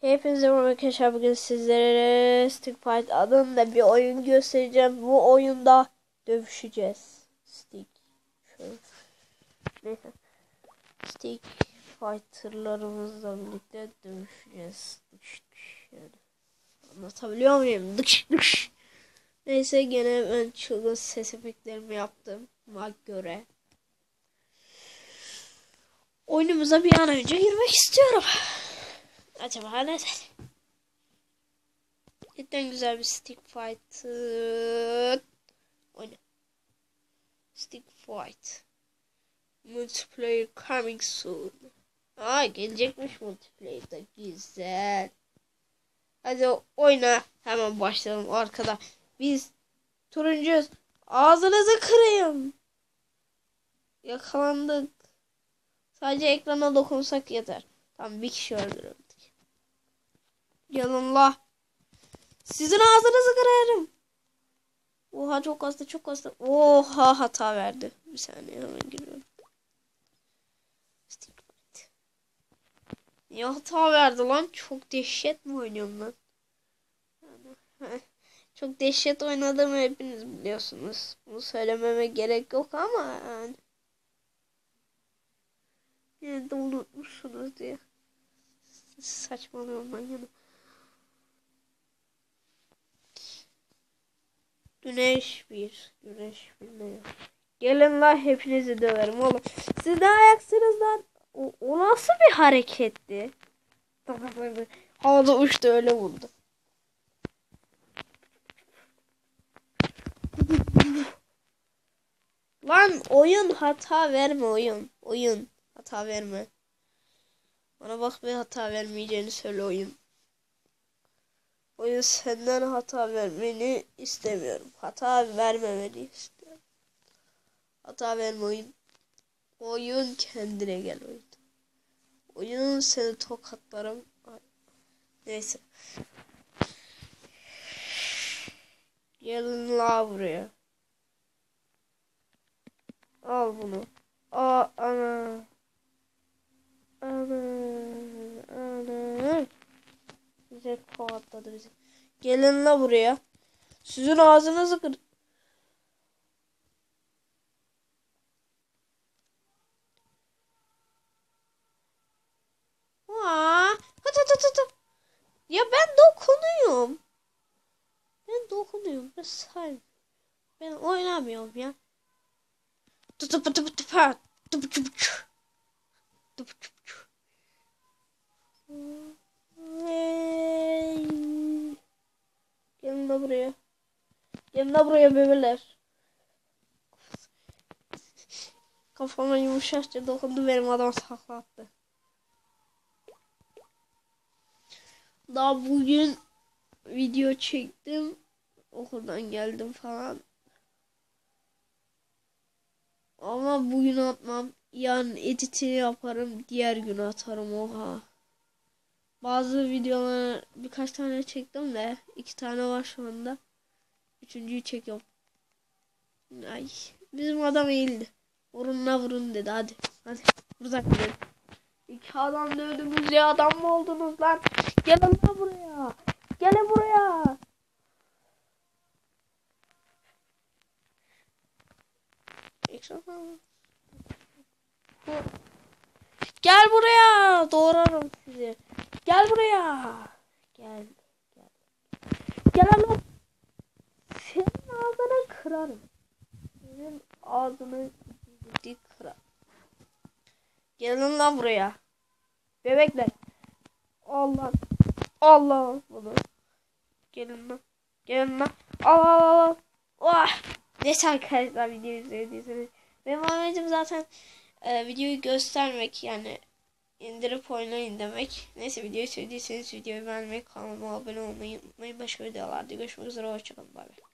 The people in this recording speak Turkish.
Hepinize merhaba arkadaşlar. Bugün sizlere Stick Fight adında bir oyun göstereceğim. Bu oyunda dövüşeceğiz. Stick. Şöyle. Stick Fighter'larımızla birlikte dövüşeceğiz. Dış dış yani. Anlatabiliyor muyum? Dış dış. Neyse gene ben çılgın ses efektlerimi yaptım. Bak göre. Oyunumuza bir an önce girmek istiyorum. Acaba neden? Cidden güzel bir stick fight. Oyna. Stick fight. Multiplayer coming soon. Aa gelecekmiş multiplayer da güzel. Hadi oyna. Hemen başlayalım arkada. Biz turuncuyuz. Ağzınızı kırayım. Yakalandık. Sadece ekrana dokunsak yeter. Tamam bir kişi öldürüldük. Yanımla. Sizin ağzınızı kırarım. Oha çok hasta çok hasta. Oha hata verdi. Bir saniye hemen giriyorum. Niye hata verdi lan? Çok dehşet mi oynuyorum lan? çok dehşet oynadığımı hepiniz biliyorsunuz. Bunu söylememe gerek yok ama yani. Yine de unutmuşsunuz diye. Saçmalıyorum ben yana. Güneş bir. Güneş bir ne? Gelin la hepinizi döverim oğlum. Siz ne ayaksınız lan? O, o nasıl bir hareketti? Havada uçtu öyle vurdu. Lan oyun hata verme oyun. Oyun hata verme. Bana bak bir hata vermeyeceğini söyle oyun. Oyun senden hata vermeni istemiyorum. Hata vermemeni istiyorum. Hata verme oyun. Oyun kendine gel oyun. Oyun seni tokatlarım. Neyse. Gelin la buraya. Al bunu. Aa ana. Ana. Ana. Bize kovatladı bizi. Gelin la buraya. Sizin ağzınızı kır. Aa, hadi hadi hadi. Ya ben dokunuyorum. Ben dokunuyorum. Ben say. Ben oynamıyorum ya. Tutu pıtı pıtı pat. Tupu çupu çu. Tupu de buraya. Gelin de buraya bebeler. Kafama yumuşakça dokundu benim adam saklattı. Daha bugün video çektim. Okuldan geldim falan. Ama bugün atmam. Yarın editini yaparım. Diğer gün atarım. Oha. Bazı videolar birkaç tane çektim de iki tane var şu anda. Üçüncüyü çekiyorum. Ay. Bizim adam eğildi. Vurunla vurun dedi. Hadi. Hadi. Buradan gidelim. İki adam dövdünüz ya adam mı oldunuz lan? Gelin lan buraya. Gelin buraya. Gel buraya. Doğrarım sizi. Gel buraya. Gel. Gel. Gel lan. Senin ağzını kırarım. Senin ağzını dik kırarım. Gelin lan buraya. Bebekler. Allah. Allah. Bunu. Gelin lan. Gelin lan. Al al al. Oh. Neyse arkadaşlar videoyu izlediyseniz. Benim amacım zaten e, videoyu göstermek yani indirip oynayın demek. Neyse videoyu sevdiyseniz videoyu beğenmeyi kanalıma abone olmayı unutmayın. Başka videolarda görüşmek üzere. Hoşçakalın. Bay bay.